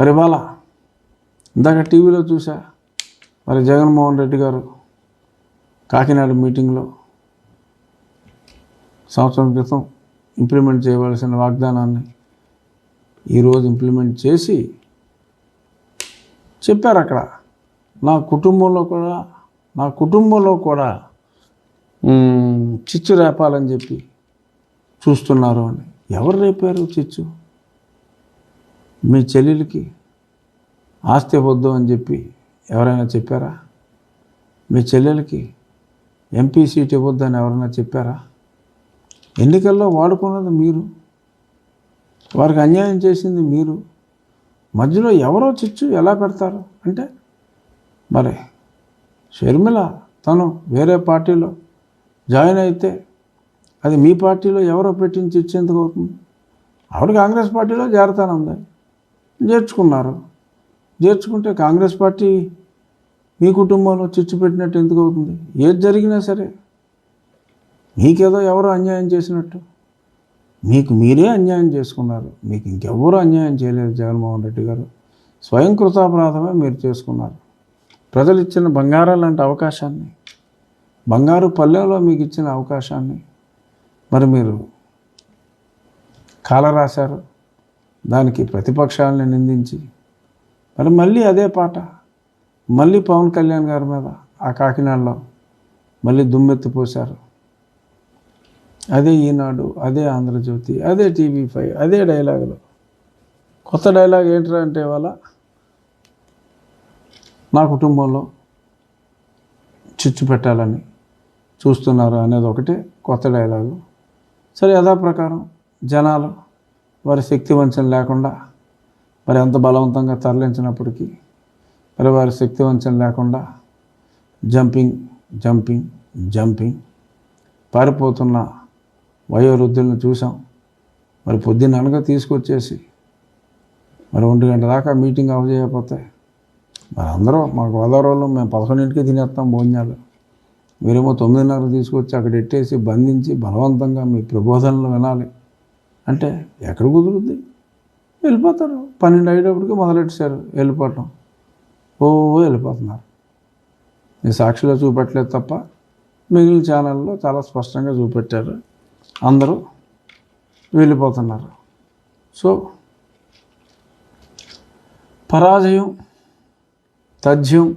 మరి ఇవాళ ఇందాక టీవీలో చూసా మరి జగన్మోహన్ రెడ్డి గారు కాకినాడ మీటింగ్లో సంవత్సరం క్రితం ఇంప్లిమెంట్ చేయవలసిన వాగ్దానాన్ని ఈరోజు ఇంప్లిమెంట్ చేసి చెప్పారు అక్కడ. నా కుటుంబంలో కూడా నా కుటుంబంలో కూడా చిచ్చు రేపాలని చెప్పి చూస్తున్నారు అని. ఎవరు రేపారు చిచ్చు? మీ చెల్లెలకి ఆస్తి వద్దు అని చెప్పి ఎవరైనా చెప్పారా? మీ చెల్లెలకి ఎంపీ సీట్ ఇవ్వద్దు అని ఎవరైనా చెప్పారా? ఎన్నికల్లో వాడుకున్నది మీరు. వారికి అన్యాయం చేసింది మీరు. మధ్యలో ఎవరో చిచ్చు ఎలా పెడతారు? అంటే మరి షర్మిల తను వేరే పార్టీలో జాయిన్ అయితే అది మీ పార్టీలో ఎవరో పెట్టించి ఇచ్చేందుకు అవుతుంది? ఆవిడ కాంగ్రెస్ పార్టీలో చేరతానుంది చేర్చుకున్నారు చేర్చుకుంటే కాంగ్రెస్ పార్టీ మీ కుటుంబంలో చిచ్చు పెట్టినట్టు ఎందుకు అవుతుంది? ఏది జరిగినా సరే మీకేదో ఎవరో అన్యాయం చేసినట్టు. మీకు మీరే అన్యాయం చేసుకున్నారు. మీకు ఇంకెవ్వరూ అన్యాయం చేయలేదు జగన్మోహన్ రెడ్డి గారు. స్వయం కృతాపరాధమే మీరు చేసుకున్నారు. ప్రజలు ఇచ్చిన బంగారం లాంటి అవకాశాన్ని బంగారు పల్లెలో మీకు ఇచ్చిన అవకాశాన్ని మరి మీరు కాలరాశారు. దానికి ప్రతిపక్షాలని నిందించి మరి మళ్ళీ అదే పాట మళ్ళీ పవన్ కళ్యాణ్ గారి మీద ఆ కాకినాడలో మళ్ళీ దుమ్మెత్తిపోశారు అదే ఈనాడు అదే ఆంధ్రజ్యోతి అదే టీవీ ఫైవ్ అదే డైలాగులు. కొత్త డైలాగ్ ఏంట్రా అంటే వాళ్ళ నా కుటుంబంలో చిచ్చు పెట్టాలని చూస్తున్నారు అనేది ఒకటే కొత్త డైలాగు. సరే యథాప్రకారం జనాలు వారి శక్తి వంచన లేకుండా మరి ఎంత బలవంతంగా తరలించినప్పటికీ మరి వారి శక్తి వంచన లేకుండా జంపింగ్ జంపింగ్ జంపింగ్ పారిపోతున్న వయోవృద్ధులను చూసాం మరి పొద్దున్న అనగా తీసుకొచ్చేసి మరి ఒంటి గంట దాకా మీటింగ్ ఆఫ్ చేయకపోతే మరి అందరూ మాకు గోదావరిలో మేము పదకొండింటికి తినేస్తాం భోజనాలు. మీరేమో తొమ్మిదిన్నర తీసుకొచ్చి అక్కడ ఎట్టేసి బంధించి బలవంతంగా మీ ప్రబోధనలు వినాలి. అంటే ఎక్కడ కుదురుద్ది? వెళ్ళిపోతారు. పన్నెండు అయ్యేటప్పటికి మొదలెట్టేశారు వెళ్ళిపోవటం. ఓ వెళ్ళిపోతున్నారు. మీ సాక్షిలో చూపెట్టలేదు తప్ప మిగిలిన ఛానల్లో చాలా స్పష్టంగా చూపెట్టారు. అందరూ వెళ్ళిపోతున్నారు. సో పరాజయం తథ్యం